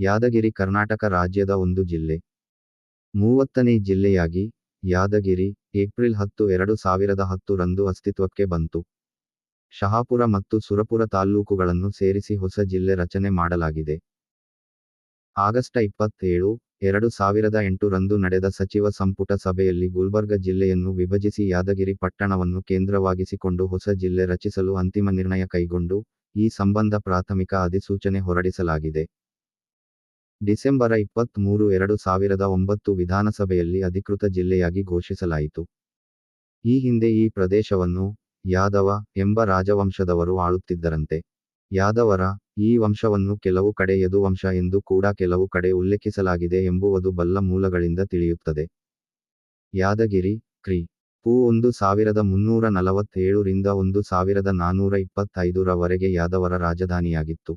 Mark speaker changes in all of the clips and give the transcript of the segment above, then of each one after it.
Speaker 1: ಯಾದಗಿರಿ ಕರ್ನಾಟಕ ರಾಜ್ಯದ ಒಂದು ಜಿಲ್ಲೆ. ಮೂವತ್ತನೇ ಜಿಲ್ಲೆಯಾಗಿ ಯಾದಗಿರಿ, ಏಪ್ರಿಲ್ ಹತ್ತು, ಎರಡು ಸಾವಿರದ ಹತ್ತು ರಂದು ಅಸ್ತಿತ್ವಕ್ಕೆ ಬಂತು. ಶಹಾಪುರ ಮತ್ತು ಸುರಪುರ ತಾಲ್ಲೂಕುಗಳನ್ನು ಸೇರಿಸಿ ಹೊಸ ಜಿಲ್ಲೆ ರಚನೆ ಮಾಡಲಾಗಿದೆ. ಆಗಸ್ಟ್ ಇಪ್ಪತ್ತೇಳು, ಎರಡು ಸಾವಿರದ ಎಂಟು ರಂದು ನಡೆದ ಸಚಿವ ಸಂಪುಟ ಸಭೆಯಲ್ಲಿ ಗುಲ್ಬರ್ಗ ಜಿಲ್ಲೆಯನ್ನು ವಿಭಜಿಸಿ ಯಾದಗಿರಿ ಪಟ್ಟಣವನ್ನು ಕೇಂದ್ರವಾಗಿಸಿಕೊಂಡು ಹೊಸ ಜಿಲ್ಲೆ ರಚಿಸಲು ಅಂತಿಮ ನಿರ್ಣಯ ಕೈಗೊಂಡು, ಈ ಸಂಬಂಧ ಪ್ರಾಥಮಿಕ ಅಧಿಸೂಚನೆ ಹೊರಡಿಸಲಾಗಿದೆ. ಡಿಸೆಂಬರ ಇಪ್ಪತ್ತ್ಮೂರು ಎರಡು ಸಾವಿರದ ಒಂಬತ್ತು ವಿಧಾನಸಭೆಯಲ್ಲಿ ಅಧಿಕೃತ ಜಿಲ್ಲೆಯಾಗಿ ಘೋಷಿಸಲಾಯಿತು. ಈ ಹಿಂದೆ ಈ ಪ್ರದೇಶವನ್ನು ಯಾದವ ಎಂಬ ರಾಜವಂಶದವರು ಆಳುತ್ತಿದ್ದರಂತೆ. ಯಾದವರ ಈ ವಂಶವನ್ನು ಕೆಲವು ಕಡೆ ಯದುವಂಶ ಎಂದು ಕೂಡ ಕೆಲವು ಕಡೆ ಉಲ್ಲೇಖಿಸಲಾಗಿದೆ ಎಂಬುವುದು ಬಲ್ಲ ಮೂಲಗಳಿಂದ ತಿಳಿಯುತ್ತದೆ. ಯಾದಗಿರಿ, ಕ್ರಿ. ಪೂ ಒಂದು ಸಾವಿರದ ಮುನ್ನೂರ ನಲವತ್ತೇಳು ರಿಂದ ಒಂದು ಸಾವಿರದ ನಾನೂರ ಇಪ್ಪತ್ತೈದರವರೆಗೆ ಯಾದವರ ರಾಜಧಾನಿಯಾಗಿತ್ತು.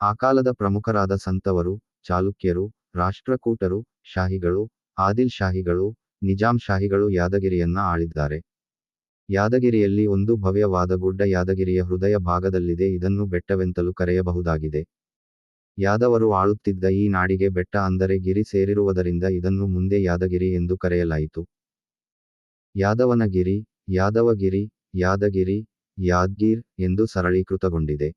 Speaker 1: ಆ ಕಾಲದ ಪ್ರಮುಖರಾದ ಸಂತವರು, ಚಾಲುಕ್ಯರು, ರಾಷ್ಟ್ರಕೂಟರು, ಶಾಹಿಗಳು, ಆದಿಲ್ ಶಾಹಿಗಳು, ನಿಜಾಂ ಶಾಹಿಗಳು ಯಾದಗಿರಿಯನ್ನ ಆಳಿದ್ದಾರೆ. ಯಾದಗಿರಿಯಲ್ಲಿ ಒಂದು ಭವ್ಯವಾದ ಗುಡ್ಡ ಯಾದಗಿರಿಯ ಹೃದಯ ಭಾಗದಲ್ಲಿದೆ, ಇದನ್ನು ಬೆಟ್ಟವೆಂತಲೂ ಕರೆಯಬಹುದಾಗಿದೆ. ಯಾದವರು ಆಳುತ್ತಿದ್ದ ಈ ನಾಡಿಗೆ ಬೆಟ್ಟ ಅಂದರೆ ಗಿರಿ ಸೇರಿರುವುದರಿಂದ ಇದನ್ನು ಮುಂದೆ ಯಾದಗಿರಿ ಎಂದು ಕರೆಯಲಾಯಿತು. ಯಾದವನಗಿರಿ, ಯಾದವಗಿರಿ, ಯಾದಗಿರಿ, ಯಾದ್ಗೀರ್ ಎಂದು ಸರಳೀಕೃತಗೊಂಡಿದೆ.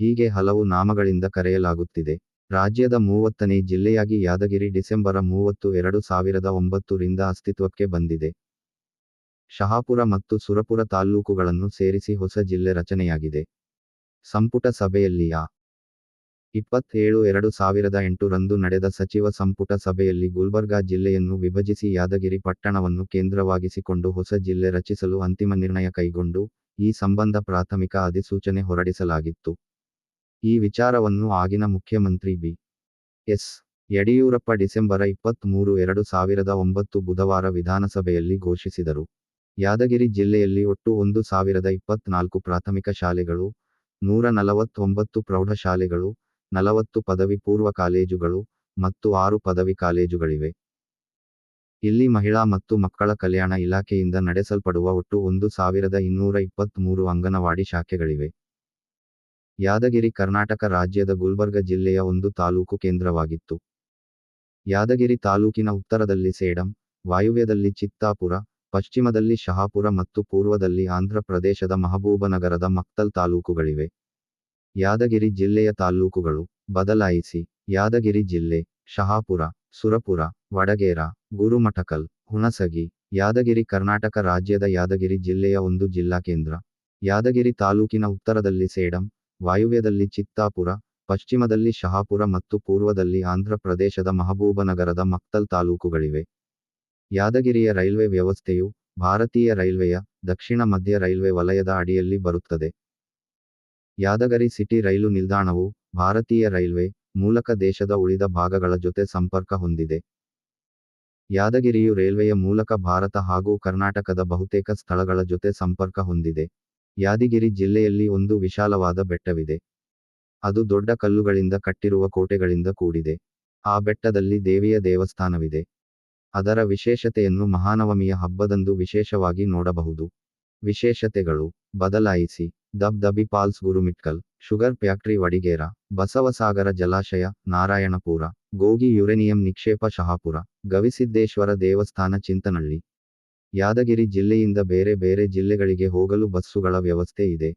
Speaker 1: ಹೀಗೆ ಹಲವು ನಾಮಗಳಿಂದ ಕರೆಯಲಾಗುತ್ತಿದೆ. ರಾಜ್ಯದ ಮೂವತ್ತನೇ ಜಿಲ್ಲೆಯಾಗಿ ಯಾದಗಿರಿ ಡಿಸೆಂಬರ ಮೂವತ್ತು, ಎರಡು ಸಾವಿರದ ಒಂಬತ್ತು ರಿಂದ ಅಸ್ತಿತ್ವಕ್ಕೆ ಬಂದಿದೆ. ಶಹಾಪುರ ಮತ್ತು ಸುರಪುರ ತಾಲ್ಲೂಕುಗಳನ್ನು ಸೇರಿಸಿ ಹೊಸ ಜಿಲ್ಲೆ ರಚನೆಯಾಗಿದೆ. ಸಂಪುಟ ಸಭೆಯಲ್ಲಿ ಆ. ಇಪ್ಪತ್ತೇಳು, ಎರಡು ಸಾವಿರದ ಎಂಟರಂದು ನಡೆದ ಸಚಿವ ಸಂಪುಟ ಸಭೆಯಲ್ಲಿ ಗುಲ್ಬರ್ಗಾ ಜಿಲ್ಲೆಯನ್ನು ವಿಭಜಿಸಿ ಯಾದಗಿರಿ ಪಟ್ಟಣವನ್ನು ಕೇಂದ್ರವಾಗಿಸಿಕೊಂಡು ಹೊಸ ಜಿಲ್ಲೆ ರಚಿಸಲು ಅಂತಿಮ ನಿರ್ಣಯ ಕೈಗೊಂಡು ಈ ಸಂಬಂಧ ಪ್ರಾಥಮಿಕ ಅಧಿಸೂಚನೆ ಹೊರಡಿಸಲಾಗಿತ್ತು. ಈ ವಿಚಾರವನ್ನು ಆಗಿನ ಮುಖ್ಯಮಂತ್ರಿ ಬಿ. ಎಸ್. ಯಡಿಯೂರಪ್ಪ ಡಿಸೆಂಬರ ಇಪ್ಪತ್ತ್ಮೂರು ಎರಡು ಸಾವಿರದ ಒಂಬತ್ತು ಬುಧವಾರ ವಿಧಾನಸಭೆಯಲ್ಲಿ ಘೋಷಿಸಿದರು. ಯಾದಗಿರಿ ಜಿಲ್ಲೆಯಲ್ಲಿ ಒಟ್ಟು ಒಂದು ಸಾವಿರದ ಇಪ್ಪತ್ನಾಲ್ಕು ಪ್ರಾಥಮಿಕ ಶಾಲೆಗಳು, ನೂರ ನಲವತ್ತೊಂಬತ್ತು ಪ್ರೌಢಶಾಲೆಗಳು, ನಲವತ್ತು ಪದವಿ ಪೂರ್ವ ಕಾಲೇಜುಗಳು ಮತ್ತು ಆರು ಪದವಿ ಕಾಲೇಜುಗಳಿವೆ. ಇಲ್ಲಿ ಮಹಿಳಾ ಮತ್ತು ಮಕ್ಕಳ ಕಲ್ಯಾಣ ಇಲಾಖೆಯಿಂದ ನಡೆಸಲ್ಪಡುವ ಒಟ್ಟು ಒಂದು ಸಾವಿರದ ಇನ್ನೂರ ಇಪ್ಪತ್ತ್ಮೂರು ಅಂಗನವಾಡಿ ಶಾಖೆಗಳಿವೆ. ಯಾದಗಿರಿ ಕರ್ನಾಟಕ ರಾಜ್ಯದ ಗುಲ್ಬರ್ಗ ಜಿಲ್ಲೆಯ ಒಂದು ತಾಲೂಕು ಕೇಂದ್ರವಾಗಿತ್ತು. ಯಾದಗಿರಿ ತಾಲೂಕಿನ ಉತ್ತರದಲ್ಲಿ ಸೇಡಂ, ವಾಯುವ್ಯದಲ್ಲಿ ಚಿತ್ತಾಪುರ, ಪಶ್ಚಿಮದಲ್ಲಿ ಶಹಾಪುರ ಮತ್ತು ಪೂರ್ವದಲ್ಲಿ ಆಂಧ್ರ ಪ್ರದೇಶದ ಮಹಬೂಬನಗರದ ಮಕ್ತಲ್ ತಾಲೂಕುಗಳಿವೆ. ಯಾದಗಿರಿ ಜಿಲ್ಲೆಯ ತಾಲ್ಲೂಕುಗಳು ಬದಲಾಯಿಸಿ ಯಾದಗಿರಿ ಜಿಲ್ಲೆ, ಶಹಾಪುರ, ಸುರಪುರ, ವಡಗೇರ, ಗುರುಮಠಕಲ್, ಹುಣಸಗಿ, ಯಾದಗಿರಿ ಕರ್ನಾಟಕ ರಾಜ್ಯದ ಯಾದಗಿರಿ ಜಿಲ್ಲೆಯ ಒಂದು ಜಿಲ್ಲಾ ಕೇಂದ್ರ. ಯಾದಗಿರಿ ತಾಲೂಕಿನ ಉತ್ತರದಲ್ಲಿ ಸೇಡಂ ವಾಯುವ್ಯದಲ್ಲಿ ಚಿತ್ತಾಪುರ, ಪಶ್ಚಿಮದಲ್ಲಿ ಶಹಾಪುರ ಮತ್ತು ಪೂರ್ವದಲ್ಲಿ ಆಂಧ್ರ ಪ್ರದೇಶದ ಮಹಬೂಬನಗರದ ಮಕ್ತಲ್ ತಾಲೂಕುಗಳಿವೆ. ಯಾದಗಿರಿಯ ರೈಲ್ವೆ ವ್ಯವಸ್ಥೆಯು ಭಾರತೀಯ ರೈಲ್ವೆಯ ದಕ್ಷಿಣ ಮಧ್ಯ ರೈಲ್ವೆ ವಲಯದ ಅಡಿಯಲ್ಲಿ ಬರುತ್ತದೆ. ಯಾದಗಿರಿ ಸಿಟಿ ರೈಲು ನಿಲ್ದಾಣವು ಭಾರತೀಯ ರೈಲ್ವೆ ಮೂಲಕ ದೇಶದ ಉಳಿದ ಭಾಗಗಳ ಜೊತೆ ಸಂಪರ್ಕ ಹೊಂದಿದೆ. ಯಾದಗಿರಿಯು ರೈಲ್ವೆಯ ಮೂಲಕ ಭಾರತ ಹಾಗೂ ಕರ್ನಾಟಕದ ಬಹುತೇಕ ಸ್ಥಳಗಳ ಜೊತೆ ಸಂಪರ್ಕ ಹೊಂದಿದೆ. ಯಾದಗಿರಿ ಜಿಲ್ಲೆಯಲ್ಲಿ ಒಂದು ವಿಶಾಲವಾದ ಬೆಟ್ಟವಿದೆ. ಅದು ದೊಡ್ಡ ಕಲ್ಲುಗಳಿಂದ ಕಟ್ಟಿರುವ ಕೋಟೆಗಳಿಂದ ಕೂಡಿದೆ. ಆ ಬೆಟ್ಟದಲ್ಲಿ ದೇವಿಯ ದೇವಸ್ಥಾನವಿದೆ. ಅದರ ವಿಶೇಷತೆಯನ್ನು ಮಹಾನವಮಿಯ ಹಬ್ಬದಂದು ವಿಶೇಷವಾಗಿ ನೋಡಬಹುದು. ವಿಶೇಷತೆಗಳು, ಬದಲಾಯಿಸಿ, Dabdabi falls Gurumitkal, sugar factory Wadagera, Basavasagara ಜಲಾಶಯ, ನಾರಾಯಣಪುರ, ಗೋಗಿ ಯುರೇನಿಯಂ ನಿಕ್ಷೇಪ ಶಹಾಪುರ, ಗವಿಸಿದ್ದೇಶ್ವರ ದೇವಸ್ಥಾನ ಚಿಂತನಳ್ಳಿ ಯಾದಗಿರಿ ಜಿಲ್ಲೆಯಿಂದ ಬೇರೆ ಬೇರೆ ಜಿಲ್ಲೆಗಳಿಗೆ ಹೋಗಲು ಬಸ್ಸುಗಳ ವ್ಯವಸ್ಥೆ ಇದೆ.